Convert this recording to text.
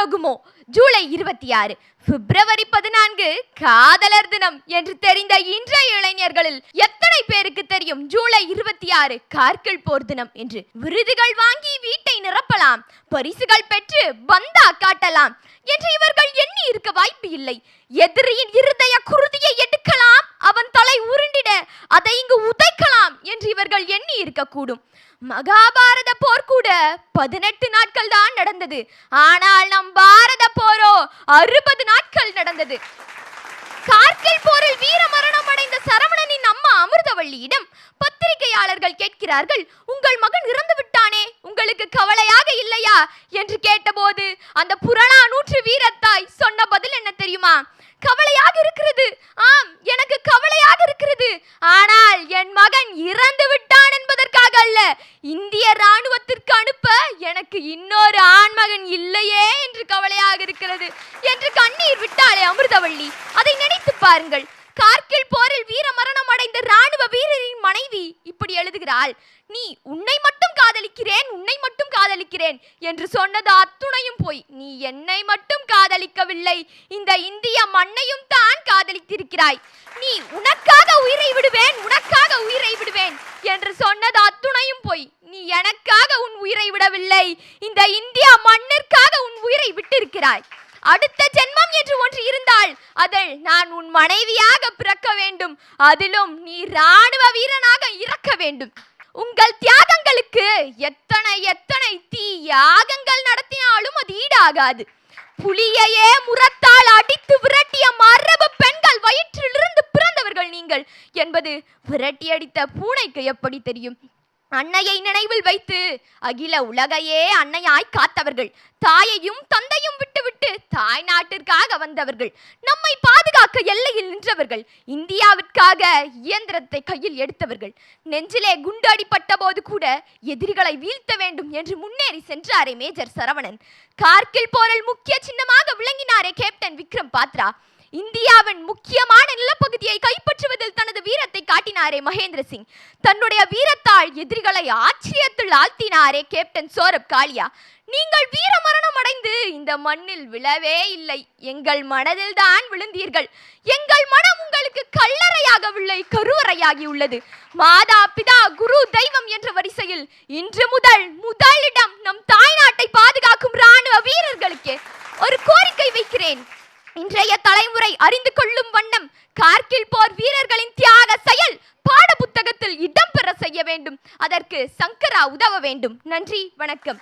தகுமோ ஜூலை இருபத்தி ஆறு பிப்ரவரி பதினான்கு காதலர் தினம் என்று தெரிந்த இன்றைய இளைஞர்களில் எத்தனை பேருக்கு தெரியும் ஜூலை இருபத்தி ஆறு கார்கில் போர் தினம் என்று? விருதுகள் வாங்கி வீட்டை நிரப்பலாம் பரிசுகள் பெற்று பந்தா காட்டலாம் என்று இவர்கள் எண்ணி இருக்க வாய்ப்பு இல்லை. எதிரியின் இருதய குருதியை எடுக்கலாம் அவன் தலை உருண்டிட அதை இங்கு உதைக்கலாம் என்று இவர்கள் எண்ணி இருக்கக்கூடும். மகாபாரத போர் கூட பதினெட்டு நாட்கள் தான் நடந்தது. ஆனால் நம் பாரத போரோ அறுபது நாட்கள் நடந்தது. கார்கில் போரில் வீர மரணம் அடைந்த சரவணனின் அம்மா அமிர்தவள்ளியிடம் பத்திரிகையாளர்கள் கேட்கிறார்கள் உங்கள் மகன் இறந்து விட்டானே உங்களுக்கு கவலையாக இல்லையா? என்று கேட்டபோது அந்த புறநானூற்று வீரத்தாய் சொன்ன பதில் என்ன தெரியுமா? கவலையாக இருக்கிறது. ஆம் எனக்கு கவலையாக இருக்கிறது. ஆனால் என் மகன் இறந்து விட்டான் என்பதற்காக அல்ல. இந்திய ராணுவத்திற்கு அனுப்ப எனக்கு இன்னொரு ஆண்மகன் இல்லையே என்று கவலையாக இருக்கிறது. என்று கண்ணீர் விட்டாளே அமிர்தவள்ளி. அதை நினைத்து பாருங்கள் கார்கில் போரில் வீர மரணம் அடைந்த ராணுவ வீரரின் மனைவி இப்படி நீ உன்னை மட்டும் காதலிக்கிறேன் உன்னை மட்டும் காதலிக்கிறேன் என்று சொன்னது அத்துணையும் போய் நீ என்னை மட்டும் காதலிக்கவில்லை இந்த இந்திய மண்ணையும் தான் காதலித்திருக்கிறாய். நீ உனக்காக உயிரை விடுவேன் உனக்காக உயிரை விடுவேன் என்று சொன்னது அத்துணையும் போய் நீ எனக்காக உன் உயிரை விடவில்லை இந்த இந்திய மண்ணிற்காக உன் உயிரை விட்டிருக்கிறாய். அடுத்த ஜென்மம் என்று ஒன்று இருந்தால் அதில் நான் உன் மனைவியாக பிறக்க வேண்டும் அதிலும் நீ ராணுவ வீரனாக இறக்க வேண்டும். உங்கள் தியாகங்களுக்கு எத்தனை எத்தனை தியாகங்கள் நடத்தினாலும் அது ஈடாகாது. புலியையே முரத்தால் அடித்து விரட்டிய மரபு பெண்கள் வயிற்றிலிருந்து பிறந்தவர்கள் நீங்கள். என்பது விரட்டி அடித்த பூனைக்கு எப்படி தெரியும்? அன்னையை நினைவில் வைத்து அகில உலகையே அன்னையாய் காத்தவர்கள். தாயையும் தன் விட்டுவிட்டு தாய் நாட்டிற்காக வந்தவர்கள் நம்மை பாதுகாக்க எல்லையில் நின்றவர்கள் இந்தியாவிற்காக இயந்திரத்தை கையில் எடுத்தவர்கள். நெஞ்சிலே குண்டடிப்பட்ட போது கூட எதிரிகளை வீழ்த்த வேண்டும் என்று முன்னேறி சென்றாரே மேஜர் சரவணன். கார்கில் போரில் முக்கிய சின்னமாக விளங்கினாரே கேப்டன் விக்ரம் பாத்ரா. இந்தியாவின் முக்கியமான நிலப்பகுதியை கைப்பற்றுவதில் தனது வீரத்தை காட்டினாரே மகேந்திர சிங். தன்னுடைய வீரத்தால் எதிரிகளை ஆச்சரியத்தில் ஆழ்த்தினாரே கேப்டன் சோரப் காளியா. நீங்கள் வீர மரணம் அடைந்து இந்த மண்ணில் விழவே இல்லை. எங்கள் மனதில் தான் விழுந்தீர்கள். எங்கள் மனம் உங்களுக்கு கல்லறையாகவில்லை கருவறையாகி உள்ளது மாதா பிதா குரு தெய்வம் என்ற வரிசையில் இன்று முதல் முதலிடம் நம் தாய்நாட்டை பாதுகாக்கும் ராணுவ வீரர்களுக்கு ஒரு கோரிக்கை வைக்கிறேன். இன்றைய தலைமுறை அறிந்து கொள்ளும் வண்ணம் கார்கில் போர் வீரர்களின் தியாக செயல் பாட புத்தகத்தில் இடம்பெற செய்ய வேண்டும். அதற்கு சங்கரா உதவ வேண்டும். நன்றி வணக்கம்.